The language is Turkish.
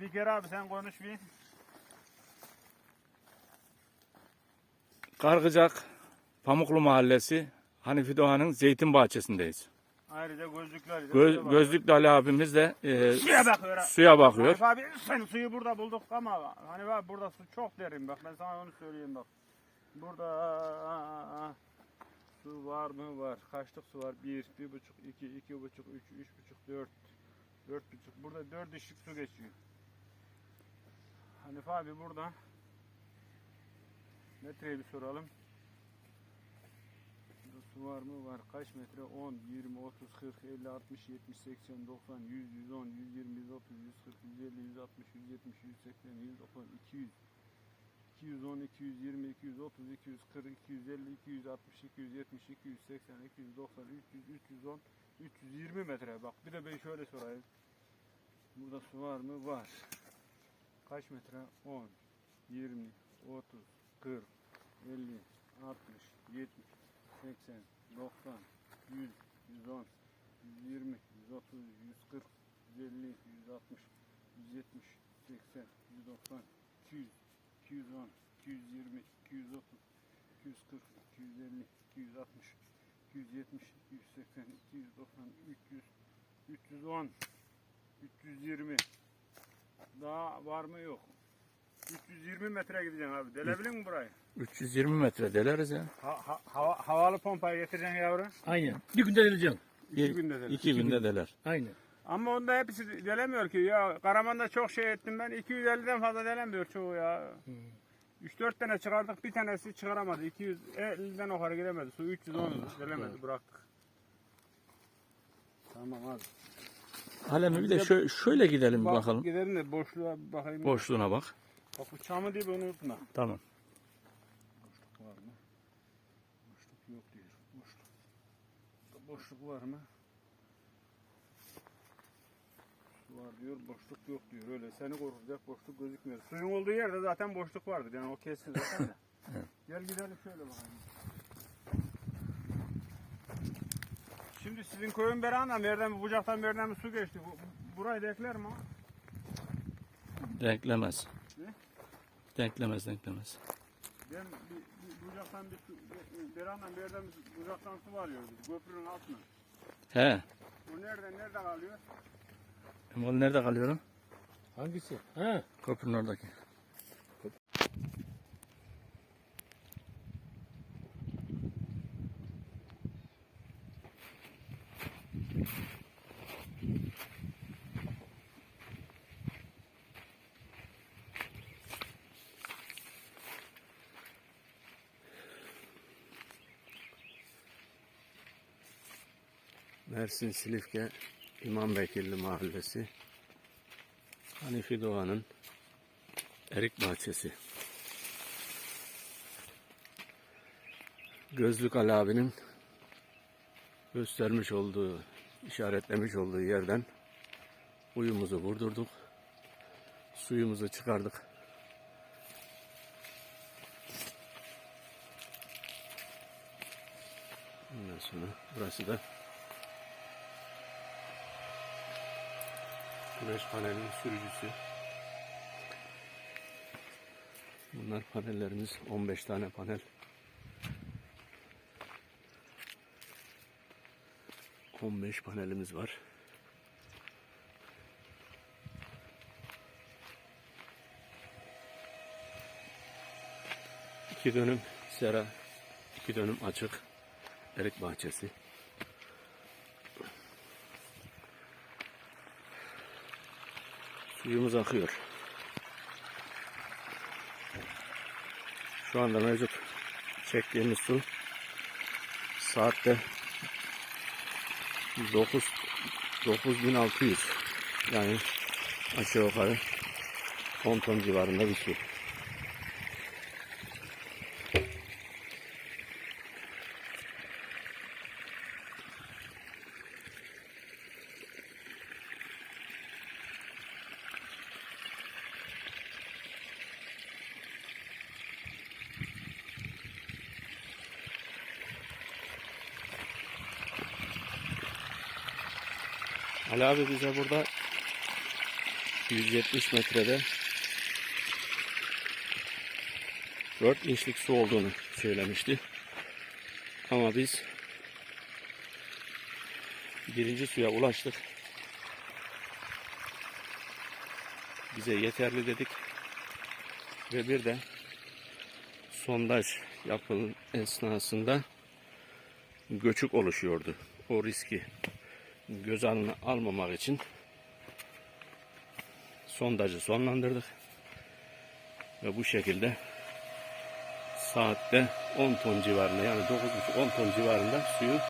Spiker abi sen konuş bir. Kargıcak Pamuklu Mahallesi Hanifi Doğan'ın zeytin bahçesindeyiz. Ayrıca gözlükler. Göz, gözlüklü Ali abimiz de e, Suya bakıyor. suya bakıyor. Arif abi sen suyu burada bulduk ama hani bak burada su çok derin bak ben sana onu söyleyeyim bak. Burada aa, aa, su var mı var. Kaçlık su var? Bir, bir buçuk, iki, iki buçuk, üç, üç buçuk, dört, dört buçuk. Burada dört dişlik su geçiyor. Hanif abi burada. Metreyi bir soralım. Burada su var mı? Var. Kaç metre? 10, 20, 30, 40, 50, 60, 70, 80, 90, 100, 110, 120, 130, 140, 150, 160, 170, 180, 190, 200, 210, 220, 230, 240, 250, 260, 270, 280, 290, 300, 310, 320 metre. Bak bir de ben şöyle sorayım. Burada su var mı? Var. Kaç metre? 10, 20, 30, 40, 50, 60, 70, 80, 90, 100, 110, 120, 130, 140, 150, 160, 170, 80, 190, 200, 210, 220, 230, 240, 250, 260, 270, 280, 290, 300, 310, 320. Daha var mı yok. 320 metre gideceksin abi. Delebilir mi burayı? 320 metre deleriz ya. Ha, ha- hava, havalı pompayı getireceksin yavru. Aynen. Bir günde geleceğim. İki İki, günde deler. iki günde deler. Aynen. Ama onda hepsi delemiyor ki ya. Karaman'da çok şey ettim ben. 250'den fazla delemiyor çoğu ya. 3-4 tane çıkardık bir tanesi çıkaramadı. 250'den yukarı gidemedi. Su 310 delemedi bıraktık. Tamam abi. Alemi bir de şö- şöyle gidelim Bak, bakalım. Gidelim de boşluğa bakayım. Boşluğuna bak. Bak bu çamı diye unutma. Tamam. Boşluk var mı? Boşluk yok diyor. Boşluk. Burada Boşluk var mı? Var diyor, boşluk yok diyor. Öyle seni korkacak boşluk gözükmüyor. Suyun olduğu yerde zaten boşluk vardır. Yani o kesin zaten de. Gel gidelim şöyle bakalım. Şimdi sizin köyün berağında nereden bucaktan nereden mi su geçti? Bu, burayı da ekler mi? Denklemez. Ne? Denklemez denklemez. Ben bir, bir bucaktan bir su, berağından bir yerden bir bucaktan su varıyor biz, köprünün altına. He. O nereden nerede kalıyor? Emol nerede kalıyorum? Hangisi? Ha. Köprünün oradaki. Mersin Silifke İmam Bekirli Mahallesi Hanifi Doğan'ın erik bahçesi. Gözlük Ali abinin göstermiş olduğu, işaretlemiş olduğu yerden uyumuzu vurdurduk. Suyumuzu çıkardık. Ondan sonra burası da güneş panelinin sürücüsü. Bunlar panellerimiz 15 tane panel. On beş panelimiz var. İki dönüm sera, iki dönüm açık erik bahçesi. Suyumuz akıyor. Şu anda mevcut çektiğimiz su saatte 9 9600 yani aşağı yukarı 10 ton civarında bir su. Ali abi bize burada 170 metrede 4 inçlik su olduğunu söylemişti. Ama biz birinci suya ulaştık. Bize yeterli dedik. Ve bir de sondaj yapılın esnasında göçük oluşuyordu. O riski göz alına almamak için sondajı sonlandırdık. Ve bu şekilde saatte 10 ton civarında yani 9,5-10 ton civarında suyu